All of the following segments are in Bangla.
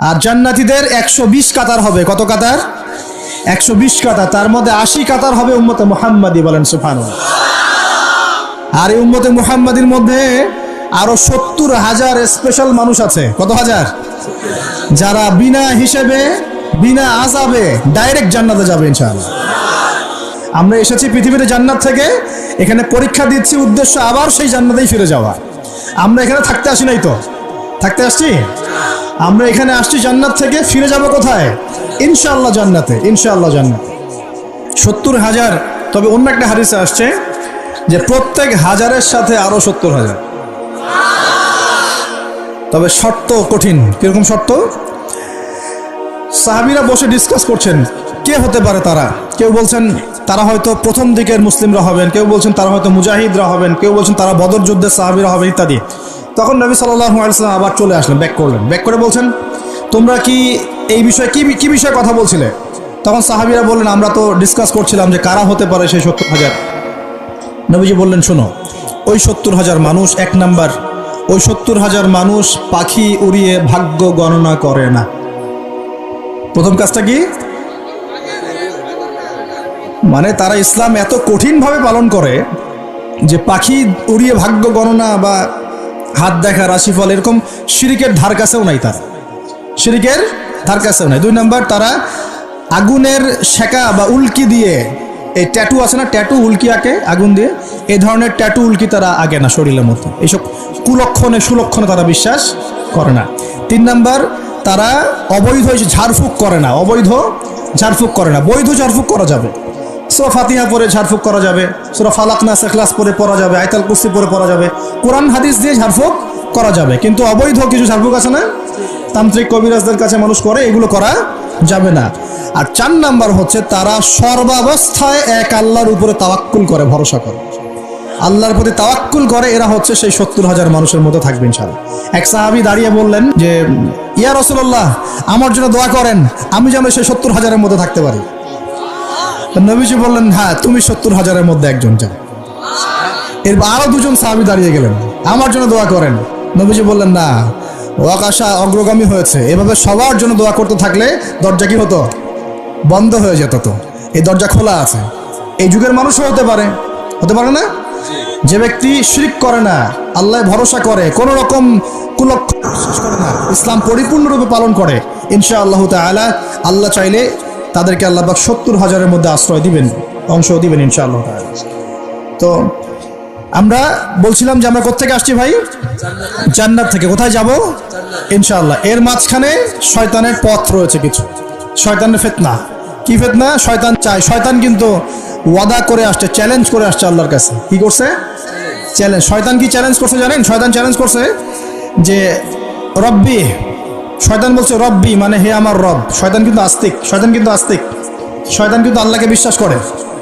আর জান্নাতীদের একশো বিশ কাতার হবে। কত কাতার? একশো বিশ কাতার। তার মধ্যে আশি কাতার হবে উম্মতে মুহাম্মাদি বলেন সুফান আর এই উম্মতে মুহাম্মাদির মধ্যে আরও সত্তর হাজার স্পেশাল মানুষ আছে। কত হাজার? যারা বিনা হিসেবে, বিনা আজাবে ডাইরেক্ট জান্নাতে যাবে, ইনশাআল্লাহ। আমরা এসেছি পৃথিবীতে জান্নাত থেকে। এখানে পরীক্ষা দিচ্ছি উদ্দেশ্য আবার সেই জান্নাতেই ফিরে যাওয়া। আমরা এখানে থাকতে আসি নাই তো? থাকতে আসছি? আমরা এখানে আসছি জান্নাত থেকে। ফিরে যাব কোথায়? ইনশাআল্লাহ জান্নাতে, ইনশাআল্লাহ জান্নাত। সত্তর হাজার, তবে অন্য একটা হাদিসে আসছে যে প্রত্যেক হাজারের সাথে আরও সত্তর হাজার। তবে শর্ত কঠিন। কীরকম শর্ত? সাহাবিরা বসে ডিসকাস করছেন, কে হতে পারে তারা? কেউ বলছেন, তারা হয়তো প্রথম দিকের মুসলিমরা হবেন, কেউ বলছেন, তারা হয়তো মুজাহিদরা হবেন, কেউ বলছেন, তারা বদর যুদ্ধের সাহাবিরা হবেন ইত্যাদি। তখন নবী সাল্লাহ আলসালাম আবার চলে আসলেন, ব্যাক করলেন। ব্যাক করে বলছেন, তোমরা কি এই বিষয়ে কি কি বিষয়ে কথা বলছিলে? তখন সাহাবিরা বললেন, আমরা তো ডিসকাস করছিলাম যে কারা হতে পারে সেই সত্তর হাজার। নবীজি বললেন, শোনো, ওই সত্তর হাজার মানুষ এক নাম্বার। ওই সত্তর হাজার মানুষ পাখি উড়িয়ে ভাগ্য গণনা করে না। প্রথম কাজটা কি? মানে তারা ইসলাম এত কঠিনভাবে পালন করে যে পাখি উড়িয়ে ভাগ্য গণনা বা হাত দেখা রাশিফল এরকম শিরিকের ধার কাছেও নাই তারা। শিরিকের ধার কাছেও নাই। দুই নম্বর, তারা আগুনের শেকা বা উল্কি দিয়ে, এই ট্যাটু আছে না, ট্যাটু উল্কি আঁকে, আগুন দিয়ে এই ধরনের ট্যাটু উল্কি তারা আগে না শরীরের মতো এইসব কুলক্ষণে, সুলক্ষণে তারা বিশ্বাস করে না। তিন নাম্বার, তারা অবৈধ ঝাড়ফুঁক করে না। অবৈধ ঝাড়ফুঁক করে না। বৈধ ঝাড়ফুঁক করা যাবে। সুরা ফাতিহা পরে ঝাড়ফুঁক করা যাবে, সুরা ফালাক নাস এখলাস পরে পড়া যাবে, আয়তাল কুস্তি পরে পড়া যাবে, কোরআন হাদিস দিয়ে ঝাড়ফুঁক করা যাবে। কিন্তু অবৈধ কিছু ঝাড়ফুঁক আছে না? তান্ত্রিক কবিরাজদের কাছে মানুষ করে, এগুলো করা যাবে না। আর চার নাম্বার হচ্ছে, তারা সর্বাবস্থায় এক আল্লাহর উপরে তাওয়াক্কুল করে, ভরসা করে। আল্লাহর প্রতি তাওয়াক্কুল করে, এরা হচ্ছে সেই সত্তর হাজার মানুষের মধ্যে থাকবে ইনশাআল্লাহ। এক সাহাবি দাঁড়িয়ে বললেন যে, ইয়া রসুল্লাহ আমার জন্য দোয়া করেন, আমি যেন সেই সত্তর হাজারের মধ্যে থাকতে পারি। নবীজি বললেন হ্যাঁ তুমি সত্তর হাজারের মধ্যে একজন যাও এরপর আরও দুজন সাহাবি দাঁড়িয়ে গেলেন। আমার জন্য দোয়া করেন। নবীজি বললেন, না, ওয়াকাশা অগ্রগামী হয়েছে। এভাবে সবার জন্য দোয়া করতে থাকলে দরজা কি হতো? বন্ধ হয়ে যেত তো। এই দরজা খোলা আছে। এই যুগের মানুষও হতে পারে। হতে পারে না? যে ব্যক্তি শিরিক করে না, আল্লাহ ভরসা করে, কোন রকম কুলক্ষ করে না ইসলাম পরিপূর্ণরূপে পালন করে ইনশা আল্লাহ তালা আল্লাহ চাইলে তাদেরকে আল্লাহ পাক সত্তর হাজারের মধ্যে আশ্রয় দিবেন অংশ দিবেন ইনশা আল্লাহ তাআলা। তো আমরা বলছিলাম যে আমরা কোথেকে আসছি ভাই? জান্নাত থেকে। কোথায় যাব? ইনশাআল্লাহ। এর মাঝখানে শয়তানের পথ রয়েছে কিছু। শয়তানের ফেতনা। কি ফেতনা? শয়তান চায়। শয়তান কিন্তু ওয়াদা করে আসছে চ্যালেঞ্জ করে আসছে আল্লাহর কাছে। কি করছে? চ্যালেঞ্জ শয়তান কি চ্যালেঞ্জ করছে জানেন? শয়তান চ্যালেঞ্জ করছে যে, রব্বি শয়তান বলছে, রব্বি মানে হে আমার রব। শয়তান কিন্তু আস্তিক, শয়তান কিন্তু আস্তিক। শয়তান কিন্তু আল্লাহকে বিশ্বাস করে।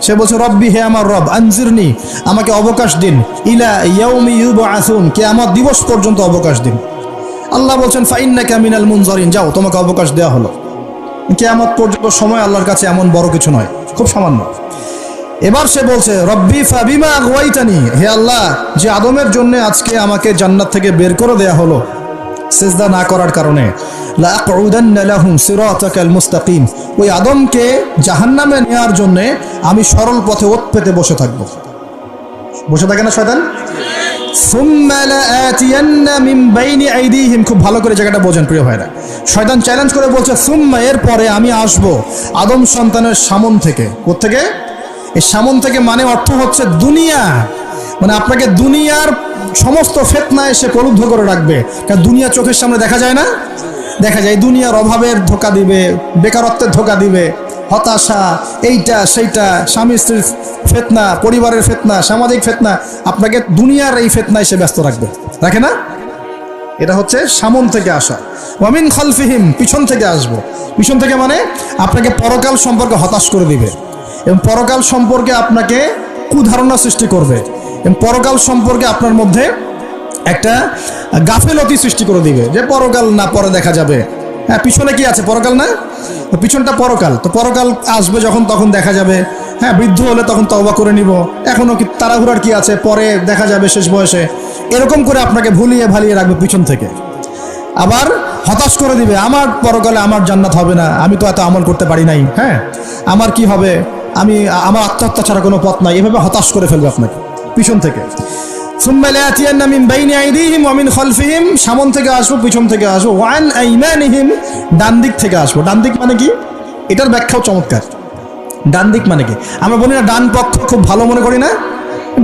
সে বলছে, রব্বি, হে আমার রব, আনজিরনি, আমাকে অবকাশ দিন। ইলা ইয়াউমি ইউবআসুন, কিয়ামত দিবস পর্যন্ত অবকাশ দিন। আল্লাহ বলছেন, ফাইন্নাকা মিনাল মুনজারিন, যাও, তোমাকে অবকাশ দেওয়া হলো। কিয়ামত পর্যন্ত সময় আল্লাহর কাছে এমন বড় কিছু নয়, খুব সামান্য। এবার সে বলছে, রব্বি, ফাবিমা আগুয়াইতানি হে আল্লাহ, যে আদমের জন্য আজকে আমাকে জান্নাত থেকে বের করে দেয়া হলো সেজদা না করার কারণে। মুস্তাকিম। ওই আদমকে জাহান্নামে নেওয়ার জন্য আমি সরল পথে ওত পেতে বসে থাকব। বসে থাকে না শয়তান? খুব ভালো করে জায়গাটা বোঝেন প্রিয় ভাইরা। শয়তান চ্যালেঞ্জ করে বলছে, সুম্মা এর পরে আমি আসব আদম সন্তানের সামন থেকে। কোত্থেকে? এই সামন থেকে মানে অর্থ হচ্ছে দুনিয়া। মানে আপনাকে দুনিয়ার সমস্ত ফেতনা এসে প্রলুব্ধ করে রাখবে। কারণ দুনিয়া চোখের সামনে দেখা যায় না? দেখা যায় দুনিয়ার অভাবের ধোকা দিবে, বেকারত্বের ধোকা দিবে, হতাশা, এইটা, সেইটা, স্বামী স্ত্রীর ফেতনা, পরিবারের ফেতনা, সামাজিক ফেতনা, আপনাকে দুনিয়ার এই ফেতনা এসে ব্যস্ত রাখবে। রাখে না? এটা হচ্ছে সামন থেকে আসা। ওয়ামিন খালফিহিম, পিছন থেকে আসব। পিছন থেকে মানে আপনাকে পরকাল সম্পর্কে হতাশ করে দিবে। এবং পরকাল সম্পর্কে আপনাকে কুধারণা সৃষ্টি করবে। পরকাল সম্পর্কে আপনার মধ্যে একটা গাফেলতি সৃষ্টি করে দিবে যে পরকাল না, পরে দেখা যাবে। হ্যাঁ পিছনে কি আছে? পরকাল না? পিছনটা পরকাল। তো পরকাল আসবে যখন, তখন দেখা যাবে। হ্যাঁ বৃদ্ধ হলে তখন তওবা করে নিব। এখনও কি তাড়াহুড়ার কি আছে? পরে দেখা যাবে শেষ বয়সে। এরকম করে আপনাকে ভুলিয়ে ভালিয়ে রাখবে পিছন থেকে। আবার হতাশ করে দিবে, আমার পরকালে আমার জান্নাত হবে না, আমি তো এত আমল করতে পারি নাই। হ্যাঁ? আমার কি হবে? আমি, আমার আত্মহত্যা ছাড়া কোনো পথ নাই, এভাবে হতাশ করে ফেলবে আপনাকে, পিছন থেকে। মিন মিন সামন থেকে আসব, পিছন থেকে আসব ওয়ান আইমানিহিম, ডান দিক থেকে আসব। ডান দিক মানে কি? এটার ব্যাখ্যাও চমৎকার। ডান দিক মানে কি? আমরা বলি না ডান পক্ষ খুব ভালো মনে করি না?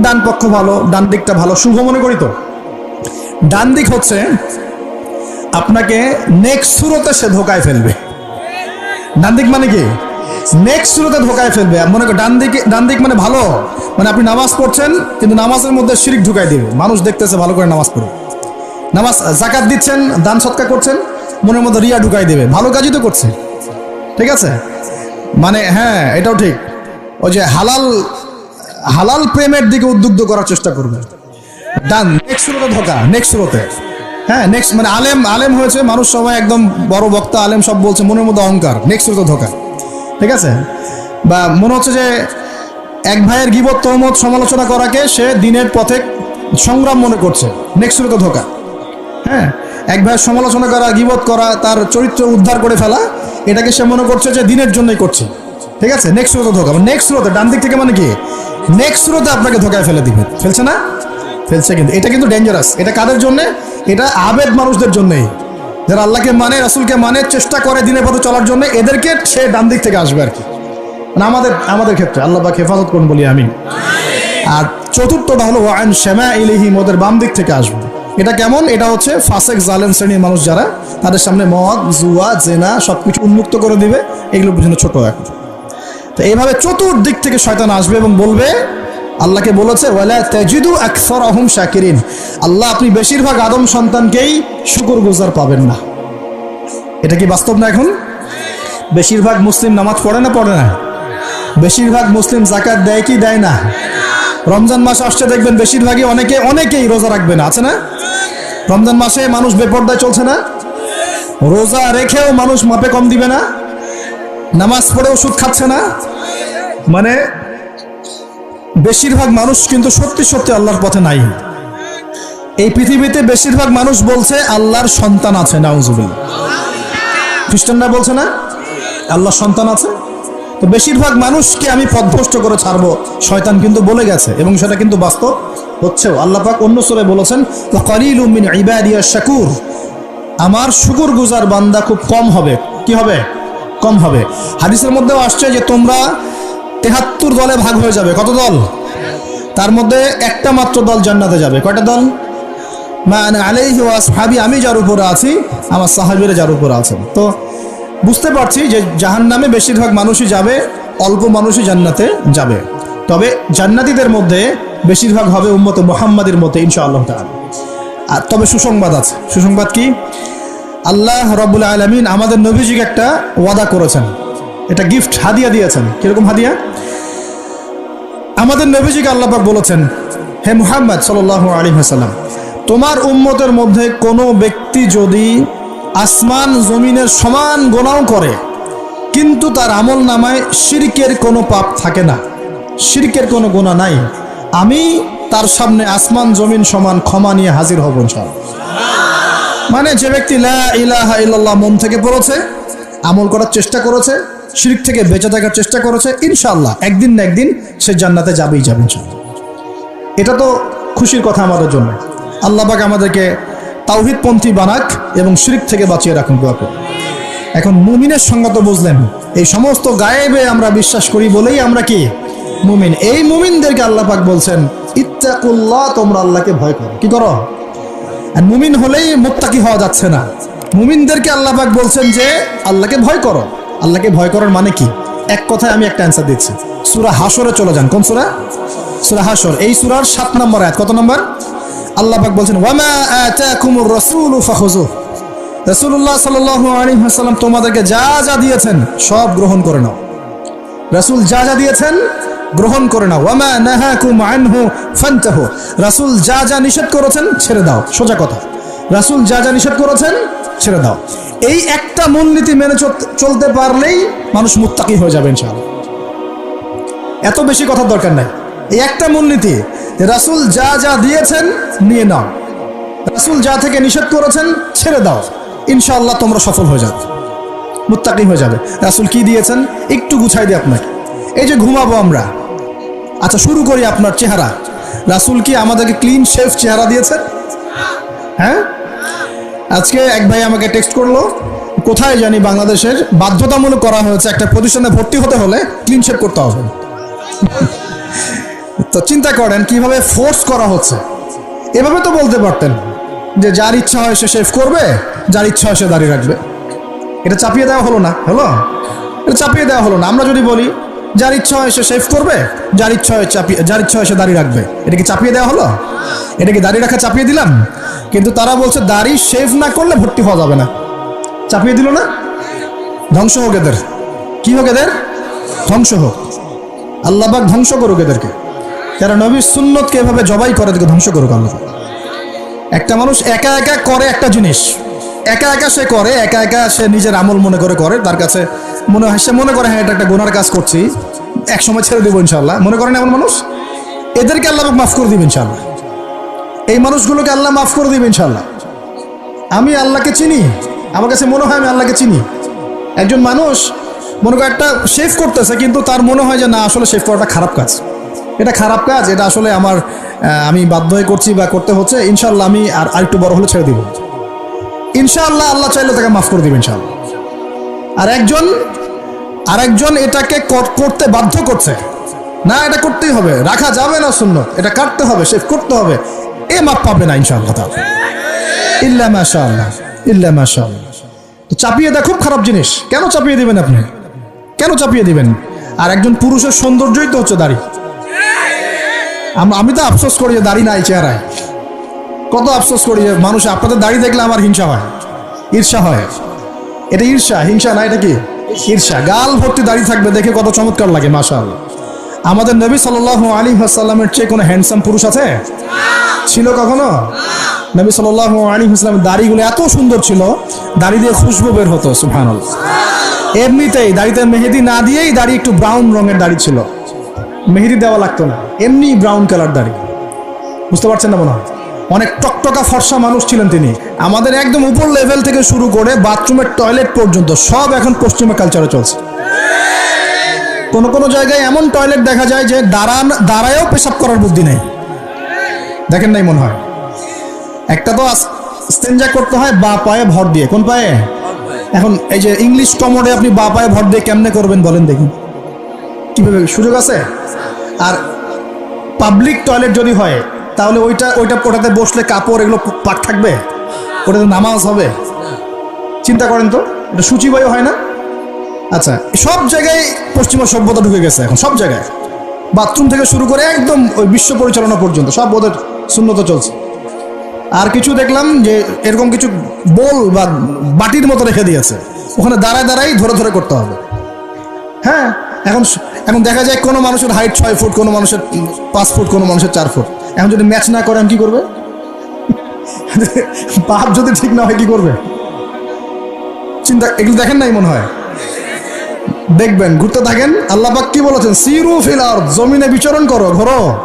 ডান পক্ষ ভালো, ডান দিকটা ভালো, শুভ মনে করি তো? ডান দিক হচ্ছে আপনাকে নেক্সট সুরতে সে ধোকায় ফেলবে। ডান দিক মানে কি? নেক্সট সুরতে ধোকায় ফেলবে। মনে করেন ডান দিকে ডান দিক মানে ভালো। মানে আপনি নামাজ পড়ছেন, কিন্তু নামাজের মধ্যে শিরিক ঢুকাই দিবে। মানুষ দেখতেছে ভালো করে নামাজ পড়ে। নামাজ জাকাত দিচ্ছেন, দান সৎকার করছেন, মনের মধ্যে রিয়া ঢুকাই দেবে। ভালো কাজই তো করছে। ঠিক আছে? মানে হ্যাঁ এটাও ঠিক। ওই যে হালাল হালাল প্রেমের দিকে উদ্বুদ্ধ করার চেষ্টা করবে। ডান, নেক্সট শুরুতে ধোকা, নেক্সট শুরুতে হ্যাঁ নেক্সট মানে আলেম আলেম হয়েছে, মানুষ সবাই একদম বড় বক্তা, আলেম সব বলছে, মনের মধ্যে অহংকার নেক্সট শুরুতে ধোকা, ঠিক আছে? বা মনে হচ্ছে যে এক ভাইয়ের গিবত, তহমত সমালোচনা করাকে সে দিনের পথে সংগ্রাম মনে করছে নেক্সট শুরুতে ধোকা হ্যাঁ? এক ভাইয়ের সমালোচনা করা, গিবত করা, তার চরিত্র উদ্ধার করে ফেলা, এটাকে সে মনে করছে যে দিনের জন্যই করছে, ঠিক আছে? নেক্সট স্রোতে ধোকা নেক্সট স্রোতে ডান দিক থেকে মানে কি? নেক্সট স্রোতে আপনাকে ধোকায় ফেলে দিবে, ফেলছে না? ফেলছে কিন্তু, এটা কিন্তু ডেঞ্জারাস এটা কাদের জন্য? এটা আবেদ মানুষদের জন্যই। যারা আল্লাহকে মানে রাসুলকে মানে চেষ্টা করে দিনের পথে চলার জন্য এদেরকে সে ডান দিক থেকে আসবে আর কি। মানে আমাদের আমাদের ক্ষেত্রে, আল্লাহ পাক হেফাজত করুন বলি আমি আর চতুর্থটা হলো ওয়ান শ্যামা ইলিহিম ওদের বাম দিক থেকে আসবে। এটা কেমন? এটা হচ্ছে ফাসেক জালেন শ্রেণির মানুষ যারা, তাদের সামনে মদ, জুয়া, জেনা সব কিছু উন্মুক্ত করে দিবে। এগুলো জন্য ছোট এখন তো এইভাবে চতুর্দিক থেকে শয়তান আসবে এবং বলবে আল্লাহকে বলেছে শাকিরিন। আল্লাহ আপনি বেশিরভাগ আদম সন্তানকেই শুকুর গুজার পাবেন না। এটা কি বাস্তব না এখন? বেশিরভাগ মুসলিম নামাজ পড়ে না পড়ে না? বেশিরভাগ মুসলিম জাকাত দেয় কি, দেয় না? রমজান মাস আসছে, দেখবেন বেশিরভাগই অনেকে, অনেকেই রোজা রাখবে না, আছে না? রমজান মাসে মানুষ বেপর্দায় চলছে না? রোজা রেখেও মানুষ মাপে কম দিবে না? নামাজ পড়ে ওষুধ খাচ্ছে না? মানে বেশিরভাগ মানুষ কিন্তু সত্যি সত্যি আল্লাহর পথে নাই। এই পৃথিবীতে বেশিরভাগ মানুষ বলছে, আল্লাহর সন্তান আছে নাউজুবিল খ্রিস্টানরা বলছে না, আল্লাহর সন্তান আছে? তো বেশিরভাগ মানুষকে আমি পথভ্রষ্ট করে ছাড়বো, শয়তান কিন্তু বলে গেছে এবং সেটা কিন্তু বাস্তব হচ্ছেও। আল্লাহ পাক অন্য সরে বলেছেন শাকুর। আমার শুকুর গুজার বান্দা খুব কম হবে। কি হবে? কম হবে। হাদিসের মধ্যেও আসছে যে তোমরা তেহাত্তর দলে ভাগ হয়ে যাবে। কত দল? তার মধ্যে একটা মাত্র দল জান্নাতে যাবে। কয়টা দল? মানে আলাইহি ওয়াসহাবি আমি যার উপরে আছি, আমার সাহাবিরা যার উপরে আছেন। তো বুঝতে পারছি যে জাহান নামে বেশিরভাগ মানুষই যাবে, অল্প মানুষই জান্নাতে যাবে। তবে জান্নাতীদের মধ্যে বেশিরভাগ হবে উম্মত মোহাম্মদের মধ্যে, ইনশাআল্লাহ তাআলা। আর তবে সুসংবাদ আছে। সুসংবাদ কি? আল্লাহ রব্বুল আলমিন আমাদের নবীজিকে একটা ওয়াদা করেছেন। এটা গিফট হাদিয়া দিয়েছেন। কীরকম হাদিয়া? আমাদের নবীজিকে আল্লাপাক বলেছেন, হে মুহাম্মদ সাল আলী হাসাল্লাম তোমার উম্মতের মধ্যে কোনো ব্যক্তি যদি আসমান, জমিনের সমান গোনাও করে, কিন্তু তার আমল নামায় শিরকের কোনো পাপ থাকে না। শিরকের কোনো গোনা নাই। আমি তার সামনে আসমান, জমিন সমান ক্ষমা নিয়ে হাজির হব সব মানে যে ব্যক্তি লা ইলাহা ইল্লাল্লাহ মন থেকে পড়েছে, আমল করার চেষ্টা করেছে শিরিক থেকে বেঁচে থাকার চেষ্টা করেছে ইনশাল্লাহ একদিন না একদিন সে জান্নাতে যাবেই যাবে এটা তো খুশির কথা আমাদের জন্য। আল্লাহ পাক আমাদেরকে তাওহিদপন্থী বানাক এবং শিরিক থেকে বাঁচিয়ে রাখুন, দোয়া করুন। এখন মুমিনের সঙ্গত বুঝলেন। এই সমস্ত গায়েবে আমরা বিশ্বাস করি বলেই আমরা কি? মুমিন। এই মুমিনদেরকে আল্লাহ পাক বলছেন, ইত্তাকুল্লাহ, তোমরা আল্লাহকে ভয় করো। কি করো? আর মুমিন হলেই মোত্তাকি হওয়া যাচ্ছে না। মুমিনদেরকে আল্লাহ পাক বলছেন যে, আল্লাহকে ভয় করো। আল্লাহকে ভয় করার মানে কি? এক কথায় আমি একটা অ্যান্সার দিচ্ছি। সুরা হাসরে চলে যান। কোন সুরা? সুরা হাসর এই সুরার সাত নম্বর আয়াত কত নম্বর? আল্লাহ পাক বলছেন, ওয়ামা আতাকুমুর রাসূলু ফাখুযুহ। রাসূলুল্লাহ সাল্লাল্লাহু আলাইহি ওয়াসাল্লাম তোমাদেরকে যা যা দিয়েছেন সব গ্রহণ করে নাও। রাসূল যা যা দিয়েছেন গ্রহণ করে নাও। ওয়ামা নাহাকুম আনহু ফান্তাহু। রাসূল যা যা নিষেধ করেছেন ছেড়ে দাও। সোজা কথা। রাসূল যা যা নিষেধ করেছেন ছেড়ে দাও। এই একটা মূলনীতি মেনে চল- চলতে পারলেই মানুষ মুত্তাকি হয়ে যাবে ইনশাআল্লাহ। এত বেশি কথার দরকার নাই। এই একটা মূলনীতি, রাসূল যা যা দিয়েছেন নিয়ে নাও। রাসূল যা থেকে নিষেধ করেছেন ছেড়ে দাও। ইনশাআল্লাহ তোমরা সফল হয়ে যাবে। মুত্তাকি হয়ে যাবে। রাসুল কি দিয়েছেন? একটু গুছাই দিই আপনাকে। এই যে ঘুমাবো আমরা। আচ্ছা শুরু করি আপনার চেহারা। রাসুল কি আমাদেরকে ক্লিন শেফ চেহারা দিয়েছেন? হ্যাঁ? আজকে এক ভাই আমাকে টেক্সট করল, কোথায় জানি বাংলাদেশের বাধ্যতামূলক করা হয়েছে একটা প্রতিষ্ঠানে ভর্তি হতে হলে ক্লিন শেপ করতে হবে। তো চিন্তা করেন কীভাবে ফোর্স করা হচ্ছে। এভাবে তো বলতে পারতেন যে যার ইচ্ছা হয় সে শেভ করবে, যার ইচ্ছা হয় সে দাঁড়িয়ে রাখবে। এটা চাপিয়ে দেওয়া হলো না, হলো? এটা চাপিয়ে দেওয়া হলো না। আমরা যদি বলি যার ইচ্ছা হয় সে শেভ করবে, যার ইচ্ছা হয় চাপিয়ে যার ইচ্ছা হয় সে দাঁড়িয়ে রাখবে। এটা কি চাপিয়ে দেওয়া হলো? এটা কি দাড়ি রাখা চাপিয়ে দিলাম? কিন্তু তারা বলছে দাড়ি শেভ না করলে ভর্তি হওয়া যাবে না। চাপিয়ে দিল না? ধ্বংস হোক এদের। কি হোক এদের? ধ্বংস হোক। আল্লাহবাক ধ্বংস করুক এদেরকে। যারা নবীর সুন্নতকে এভাবে জবাই করে এদেরকে ধ্বংস করুক আল্লাহ একটা মানুষ একা একা করে একটা জিনিস। একা একা সে করে, একা একা সে নিজের আমল মনে করে করে, তার কাছে মনে হয় সে মনে করে হ্যাঁ এটা একটা গোনার কাজ করছি। এক সময় ছেড়ে দেবো ইনশাল্লাহ মনে করেন এমন মানুষ? এদেরকে আল্লাহ মাফ করে দিবেন ইনশাল্লাহ এই মানুষগুলোকে আল্লাহ মাফ করে দিবেন ইনশাল্লাহ আমি আল্লাহকে চিনি। আমার কাছে মনে হয় আমি আল্লাহকে চিনি। একজন মানুষ মনে করে একটা শেভ করতেছে, কিন্তু তার মনে হয় যে, না, আসলে শেভ করাটা খারাপ কাজ। এটা খারাপ কাজ, এটা আসলে আমার আমি বাধ্য হয়ে করছি বা করতে হচ্ছে। ইনশাল্লাহ আমি আর আরেকটু বড় হলে ছেড়ে দিব। ইনশাআল্লাহ আল্লাহ চাইলে তাকে মাফ করে দিবেন ইনশাআল্লাহ। আর একজন আরেকজন এটাকে করতে বাধ্য করছে। না, এটা করতেই হবে। রাখা যাবে না শূন্য এটা কাটতে হবে শেভ করতে হবে। এ মাপ পাবে না ইনশাআল্লাহ তাহলে ইল্লা মাশাআল্লাহ ইল্লা চাপিয়ে দেওয়া খুব খারাপ জিনিস। কেন চাপিয়ে দিবেন আপনি? কেন চাপিয়ে দিবেন? আর একজন পুরুষের সৌন্দর্যই তো হচ্ছে দাড়ি। আমি তো আফসোস করি যে দাড়ি নাই চেহারায়। কত আফসোস করি যে মানুষ, আপনাদের দাড়ি দেখলে আমার হিংসা হয়, ঈর্ষা হয়। এটা ঈর্ষা, হিংসা না এটা কি? ঈর্ষা। গাল ভর্তি দাঁড়িয়ে থাকবে দেখে কত চমৎকার লাগে মাশাল আমাদের নবী সাল আলী সাল্লামের চেয়ে কোনো হ্যান্ডসাম পুরুষ আছে? ছিল কখনো? নবী সাল আলী হাসলামের দাড়িগুলো এত সুন্দর ছিল, দাড়ি দিয়ে খুশবু বের হতো সুফান এমনিতেই দাড়িতে মেহেদি না দিয়েই দাড়ি একটু ব্রাউন রঙের দাড়ি ছিল। মেহেদি দেওয়া লাগতো না, এমনি ব্রাউন কালার দাড়ি। বুঝতে পারছেন না মনে হয়? অনেক টকটকা ফর্সা মানুষ ছিলেন তিনি। আমাদের একদম উপর লেভেল থেকে শুরু করে বাথরুমের টয়লেট পর্যন্ত সব এখন পশ্চিমা কালচারে চলছে। কোনো কোনো জায়গায় এমন টয়লেট দেখা যায় যে দাঁড়ান, দাঁড়ায়ও পেশাব করার বুদ্ধি নেই। দেখেন নাই মনে হয়? একটা তো স্টেঞ্জা করতে হয়, বা পায়ে ভর দিয়ে। কোন পায়ে? এখন এই যে ইংলিশ কমোডে আপনি বা পায়ে ভর দিয়ে কেমনে করবেন বলেন দেখুন কীভাবে সুযোগ আছে? আর পাবলিক টয়লেট যদি হয় তাহলে ওইটা ওইটা ওটাতে বসলে কাপড় এগুলো পাক থাকবে? ওটাতে নামাজ হবে? চিন্তা করেন তো, এটা সূচিবায়ু হয় না? আচ্ছা সব জায়গায় পশ্চিমা সভ্যতা ঢুকে গেছে এখন, সব জায়গায়। বাথরুম থেকে শুরু করে একদম ওই বিশ্ব পরিচালনা পর্যন্ত, সব ওদের শূন্যতা চলছে। আর কিছু দেখলাম যে এরকম কিছু বোল বা বাটির মতো রেখে দিয়েছে। ওখানে দাঁড়ায় দাঁড়াই ধরে ধরে করতে হবে। হ্যাঁ এখন এখন দেখা যায় কোনো মানুষের হাইট ছয় ফুট কোনো মানুষের পাঁচ ফুট কোনো মানুষের চার ফুট এখন যদি ম্যাচ না করেন কি করবে? পাপ যদি ঠিক না হয়, কি করবে? চিন্তা, এগুলো দেখেন নাই মনে হয়? দেখবেন, ঘুরতে থাকেন, আল্লাহ পাক কি বলেছেন? সিরু ফিল আরদ, জমিনে বিচরণ করো, ঘোরো।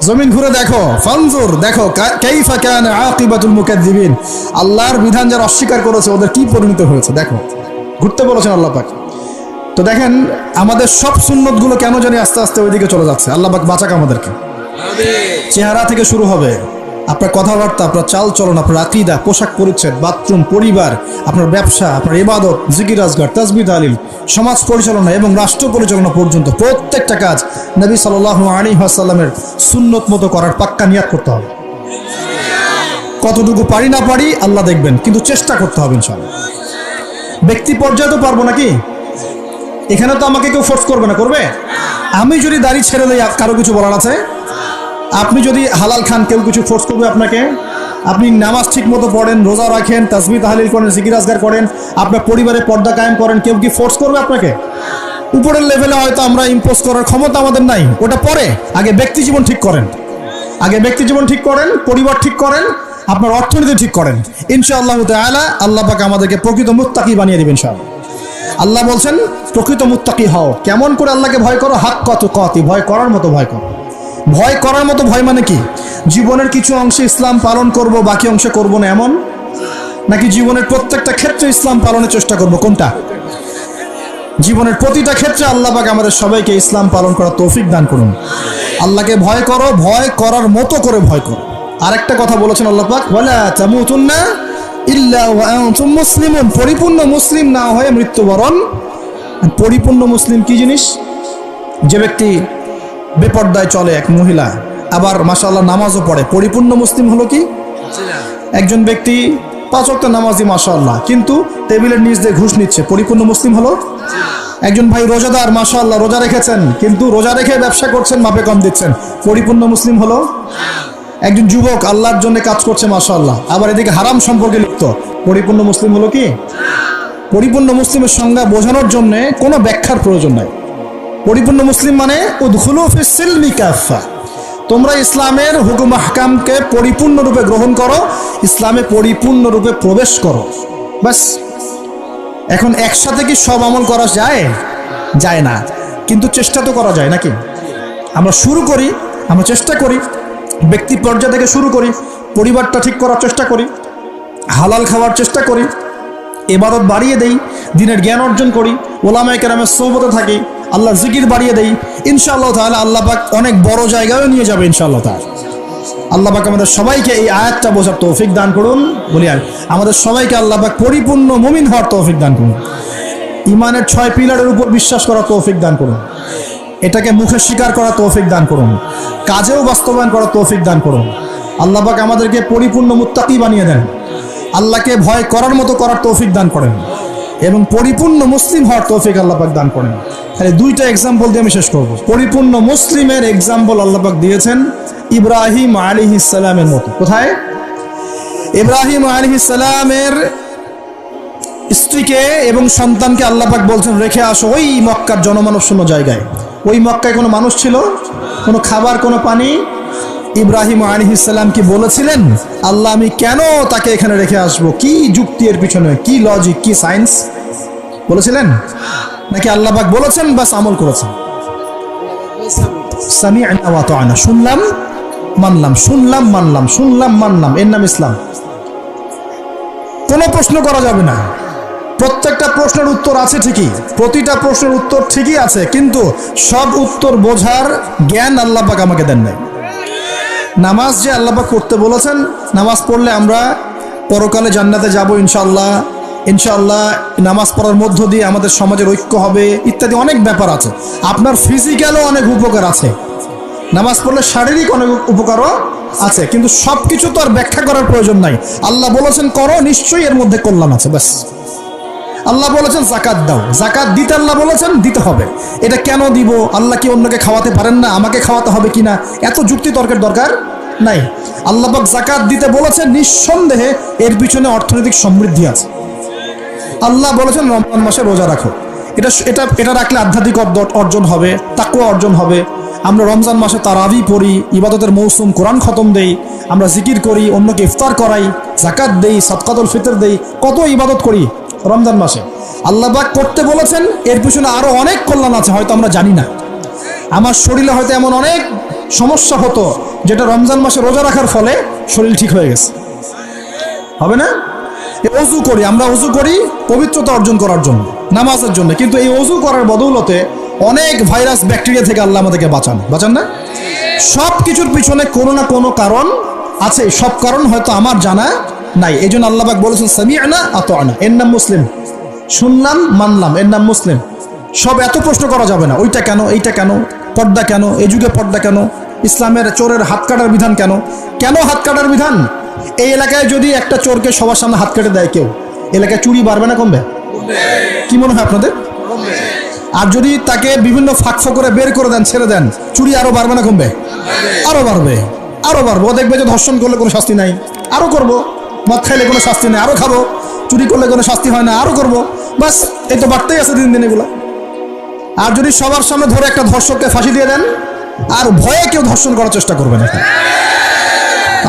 জমিন ঘুরে দেখো, ফানজুর, দেখো, কা- কাইফা কানা আকিবাতুল মুকাদ্দিবিন। আল্লাহর বিধান যারা অস্বীকার করেছে, ওদের কি পরিণত হয়েছে? দেখো। ঘুরতে বলেছেন আল্লাহ পাক। তো দেখেন আমাদের সব সুন্নতগুলো কেন জানি আস্তে আস্তে ওইদিকে চলে যাচ্ছে? আল্লাহ পাক বাঁচাক আমাদেরকে। চেহারা থেকে শুরু হবে। আপনার কথাবার্তা আপনার চাল চলন আপনার আকিদা পোশাক পরিচ্ছদ বাথরুম পরিবার আপনার ব্যবসা আপনার ইবাদত জিকির আজগার তাজবিদ আলিল সমাজ পরিচালনা এবং রাষ্ট্র পরিচালনা পর্যন্ত প্রত্যেকটা কাজ নবী সাল আলী আসাল্লামের সুন্নত মতো করার পাক্কা নিয়াত করতে হবে। কতটুকু পারি না পারি আল্লাহ দেখবেন কিন্তু চেষ্টা করতে হবে ইনশাল্লাহ ব্যক্তি পর্যায়ে তো পারব নাকি? এখানে তো আমাকে কেউ ফোর্স করবে না, করবে? আমি যদি দাড়ি ছেড়ে দিই কারও কিছু বলার আছে? আপনি যদি হালাল খান, কেউ কিছু ফোর্স করবে আপনাকে? আপনি নামাজ ঠিক মতো পড়েন, রোজা রাখেন তাসবি তাহালিল করেন, জিকির আজগার করেন, আপনার পরিবারে পর্দা কায়েম করেন, কেউ কি ফোর্স করবে আপনাকে? উপরের লেভেলে হয়তো আমরা ইম্পোজ করার ক্ষমতা আমাদের নাই, ওটা পরে। আগে ব্যক্তি জীবন ঠিক করেন। আগে ব্যক্তি জীবন ঠিক করেন, পরিবার ঠিক করেন, আপনার অর্থনীতি ঠিক করেন। ইনশাআল্লাহ আল্লাহ পাক আমাদেরকে প্রকৃত মুত্তাকি বানিয়ে দিবেন, ইনশাআল্লাহ। আল্লাহ বলছেন, প্রকৃত মুত্তাকি হও। কেমন করে আল্লাহকে ভয় করো? হাক কত কতি ভয় করার মতো ভয় করো। ভয় করার মতো ভয় মানে কি? জীবনের কিছু অংশে ইসলাম পালন করব, বাকি অংশে করব না এমন? নাকি জীবনের প্রত্যেকটা ক্ষেত্রে ইসলাম পালনের চেষ্টা করব? কোনটা? জীবনের প্রতিটা ক্ষেত্রে আল্লাহ পাক আমাদের সবাইকে ইসলাম পালন করার তৌফিক দান করুন। আল্লাহকে ভয় করো, ভয় করার মতো করে ভয় করো। আরেকটা কথা বলেছেন আল্লাহ পাক, ওয়ালা তামুতুন্না ইল্লা মুসলিমুন। পরিপূর্ণ মুসলিম না হয়ে মৃত্যুবরণ। পরিপূর্ণ মুসলিম কি জিনিস? যে ব্যক্তি বেপর্দায় চলে এক মহিলা, আবার মাশাআল্লাহ নামাজও পড়ে। পরিপূর্ণ মুসলিম হলো কি? একজন ব্যক্তি পাঁচ ওয়াক্ত নামাজি, মাশাআল্লাহ, কিন্তু টেবিলের নিচ দিয়ে ঘুষ নিচ্ছে। পরিপূর্ণ মুসলিম হলো? একজন ভাই রোজাদার, মাশাআল্লাহ, রোজা রেখেছেন, কিন্তু রোজা রেখে ব্যবসা করছেন, মাপে কম দিচ্ছেন। পরিপূর্ণ মুসলিম হলো? একজন যুবক আল্লাহর জন্য কাজ করছে, মাশাআল্লাহ। আবার এদিকে হারাম সম্পর্কে লিপ্ত। পরিপূর্ণ মুসলিম হলো কি? পরিপূর্ণ মুসলিমের সংজ্ঞা বোঝানোর জন্য কোনো ব্যাখ্যার প্রয়োজন নাই। পরিপূর্ণ মুসলিম মানে তোমরা ইসলামের হুকুম হাকামকে পরিপূর্ণরূপে গ্রহণ করো, ইসলামে পরিপূর্ণরূপে প্রবেশ করো। বাস এখন একসাথে কি সব আমল করা যায়? যায় না। কিন্তু চেষ্টা তো করা যায় নাকি? আমরা শুরু করি, আমরা চেষ্টা করি। ব্যক্তি পর্যায় থেকে শুরু করি, পরিবারটা ঠিক করার চেষ্টা করি, হালাল খাওয়ার চেষ্টা করি, এবাদত বাড়িয়ে দেই, দিনের জ্ঞান অর্জন করি, ওলামায় কেরামের সৌবতে থাকি আল্লাহর জিকির বাড়িয়ে দেই, ইনশাআল্লাহ তাহলে আল্লাহ পাক অনেক বড় জায়গায়ও নিয়ে যাবে ইনশাআল্লাহ তাহলে আল্লাহ পাক আমাদের সবাইকে এই আয়াতটা বোঝার তৌফিক দান করুন, বলি আর আমাদের সবাইকে আল্লাহ পাক পরিপূর্ণ মুমিন হওয়ার তৌফিক দান করুন। ইমানের ছয় পিলারের উপর বিশ্বাস করার তৌফিক দান করুন। এটাকে মুখে স্বীকার করার তৌফিক দান করুন। কাজেও বাস্তবায়ন করার তৌফিক দান করুন। আল্লাহ পাক আমাদেরকে পরিপূর্ণ মুত্তাকি বানিয়ে দেন। আল্লাহকে ভয় করার মতো করার তৌফিক দান করেন। এবং পরিপূর্ণ মুসলিম হওয়ার তৌফিক আল্লাহ পাক দান করেন। তাহলে দুইটা এক্সাম্পল দিয়ে আমি শেষ করব। পরিপূর্ণ মুসলিমের এক্সাম্পল আল্লাহ পাক দিয়েছেন ইব্রাহিম আলী ইসালামের মতো। কোথায়? ইব্রাহিম আলী ইসালামের স্ত্রীকে এবং সন্তানকে আল্লাহ পাক বলছেন, রেখে আসো ওই মক্কার জনমানব শূন্য জায়গায়। ওই মক্কায় কোনো মানুষ ছিল? কোনো খাবার, কোনো পানি? ইব্রাহিম আলী ইসাল্লাম কি বলেছিলেন? আল্লাহ, আমি কেন তাকে এখানে রেখে আসব? কি যুক্তি এর পিছনে? কি লজিক কি সায়েন্স বলেছিলেন? নাকি আল্লাহ পাক বলেছেন? বাস আমল করেছেন। শুনলাম, মানলাম শুনলাম মানলাম শুনলাম, মানলাম। এর নাম ইসলাম। কোনো প্রশ্ন করা যাবে না। প্রত্যেকটা প্রশ্নের উত্তর আছে ঠিকই, প্রতিটা প্রশ্নের উত্তর ঠিকই আছে, কিন্তু সব উত্তর বোঝার জ্ঞান আল্লাহ পাক আমাকে দেন নাই। নামাজ যে আল্লাহ পাক করতে বলেছেন, নামাজ পড়লে আমরা পরকালে জান্নাতে যাব ইনশাল্লাহ ইনশাল্লাহ নামাজ পড়ার মধ্য দিয়ে আমাদের সমাজের ঐক্য হবে, ইত্যাদি অনেক ব্যাপার আছে। আপনার ফিজিক্যালও অনেক উপকার আছে। নামাজ পড়লে শারীরিক অনেক উপকারও আছে, কিন্তু সব কিছু তো আর ব্যাখ্যা করার প্রয়োজন নাই। আল্লাহ বলেছেন, করো, নিশ্চয়ই এর মধ্যে কল্যাণ আছে। ব্যাস। আল্লাহ বলেছেন, জাকাত দাও। জাকাত দিতে আল্লাহ বলেছেন, দিতে হবে। এটা কেন দিব? আল্লাহ কি অন্যকে খাওয়াতে পারেন না? আমাকে খাওয়াতে হবে কিনা? এত যুক্তি তর্কের দরকার নাই। আল্লাহবাক জাকাত দিতে বলেছেন, নিঃসন্দেহে এর পিছনে অর্থনৈতিক সমৃদ্ধি আছে। আল্লাহ বলেছেন, রমজান মাসে রোজা রাখো। এটা এটা এটা রাখলে আধ্যাত্মিক অর্জন হবে তাকুয়া অর্জন হবে। আমরা রমজান মাসে তারাবি পড়ি, ইবাদতের মৌসুম কোরআন খতম দেই, আমরা জিকির করি, অন্যকে ইফতার করাই, জাকাত দেই সৎকাতুল ফিতর দেই, কত ইবাদত করি। রমজান মাসে। আল্লাহ পাক করতে বলেছেন, এর পিছনে আরও অনেক কল্যাণ আছে, হয়তো আমরা জানি না। আমার শরীরে হয়তো এমন অনেক সমস্যা হতো, যেটা রমজান মাসে রোজা রাখার ফলে শরীর ঠিক হয়ে গেছে। হবে না? অজু করি, আমরা অজু করি পবিত্রতা অর্জন করার জন্য, নামাজের জন্য। কিন্তু এই অজু করার বদৌলতে অনেক ভাইরাস, ব্যাকটেরিয়া থেকে আল্লাহ আমাদেরকে বাঁচান। বাঁচান না? সব কিছুর পিছনে কোনো না কোনো কারণ আছে। সব কারণ হয়তো আমার জানা নাই। এই জন্য আল্লাহবাক বলেছেন সামি আনা আত আনা এর নাম মুসলিম। শুনলাম মানলাম, এর নাম মুসলিম। সব এত প্রশ্ন করা যাবে না, ওইটা কেন, এইটা কেন, পর্দা কেন এই যুগে পর্দা কেন, ইসলামের চোরের হাত কাটার বিধান কেন? কেন হাত কাটার বিধান? এই এলাকায় যদি একটা চোরকে সবার সামনে হাত কেটে দেয় কেউ, এলাকায় চুরি বাড়বে না কমবে? কি মনে হয় আপনাদের? আর যদি তাকে বিভিন্ন ফাঁক করে বের করে দেন, ছেড়ে দেন, চুরি আরও বাড়বে না কমবে? আরও বাড়বে আরও বাড়বে। দেখবে যে ধর্ষণ করলে কোনো শাস্তি নাই। আরও করব। মদ খাইলে কোনো শাস্তি নেই, আরও খাব। চুরি করলে কোনো শাস্তি হয় না, আরও করব। বাস, এই তো বাড়তেই আছে দিন দিন এগুলো। আর যদি সবার সামনে ধরে একটা ধর্ষককে ফাঁসি দিয়ে দেন, আর ভয়ে কেউ ধর্ষণ করার চেষ্টা করবে না।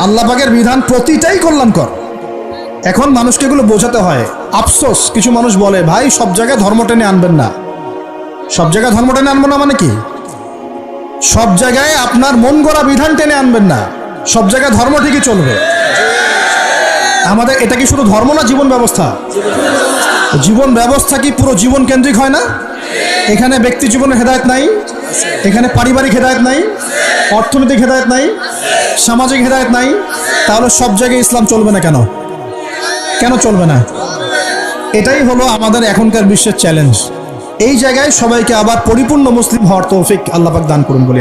আল্লাহ পাকের বিধান প্রতিটাই কল্যাণকর। এখন মানুষকে এগুলো বোঝাতে হয়। আফসোস, কিছু মানুষ বলে, ভাই, সব জায়গায় ধর্ম টেনে আনবেন না। সব জায়গায় ধর্ম টেনে আনব না মানে কি? সব জায়গায় আপনার মন গড়া বিধান টেনে আনবেন না। সব জায়গায় ধর্ম ঠিকই চলবে। আমাদের, এটা কি শুধু ধর্ম না জীবন ব্যবস্থা? জীবন ব্যবস্থা কি পুরো জীবন কেন্দ্রিক হয় না? এখানে ব্যক্তি জীবনের হেদায়ত নাই, এখানে পারিবারিক হেদায়ত নাই, অর্থনৈতিক হেদায়ত নাই, সামাজিক হেদায়ত নাই, তাহলে সব জায়গায় ইসলাম চলবে না কেন? কেন চলবে না? এটাই হলো আমাদের এখনকার বিশ্বের চ্যালেঞ্জ এই জায়গায় সবাইকে আবার পরিপূর্ণ মুসলিম হওয়ার তৌফিক আল্লাপাক দান করুন বলে